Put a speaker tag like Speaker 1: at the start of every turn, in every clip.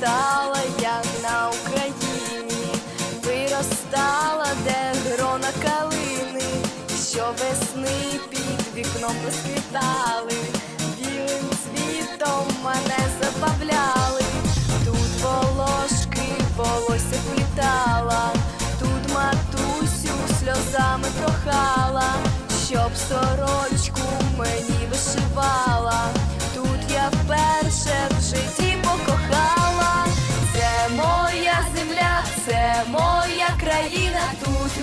Speaker 1: Виростала я на Україні, виростала, де грона калини, що весни під вікном розквітали, білим цвітом мене забавляли, тут волошки волосся плітала, тут матусю сльозами прохала, щоб сорочку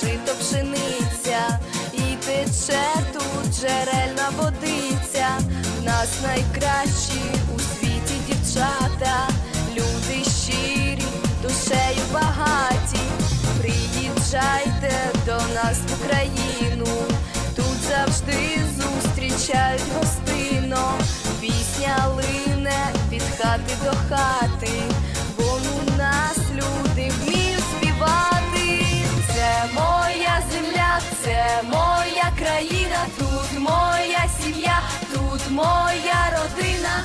Speaker 1: жито пшениця, і тече тут джерельна водиця. В нас найкращі у світі дівчата, люди щирі, душею багаті. Приїжджайте до нас в Україну, тут завжди зустрічають гостино. Пісня лине від хати до хати, це моя країна, тут моя сім'я, тут моя родина,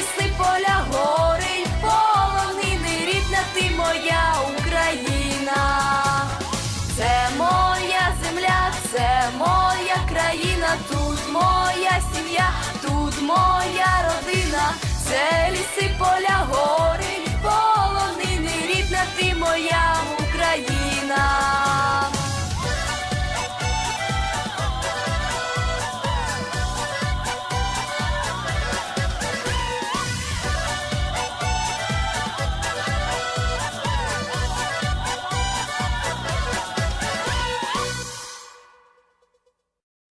Speaker 1: сім'я, тут моя родина, це ліси, поля,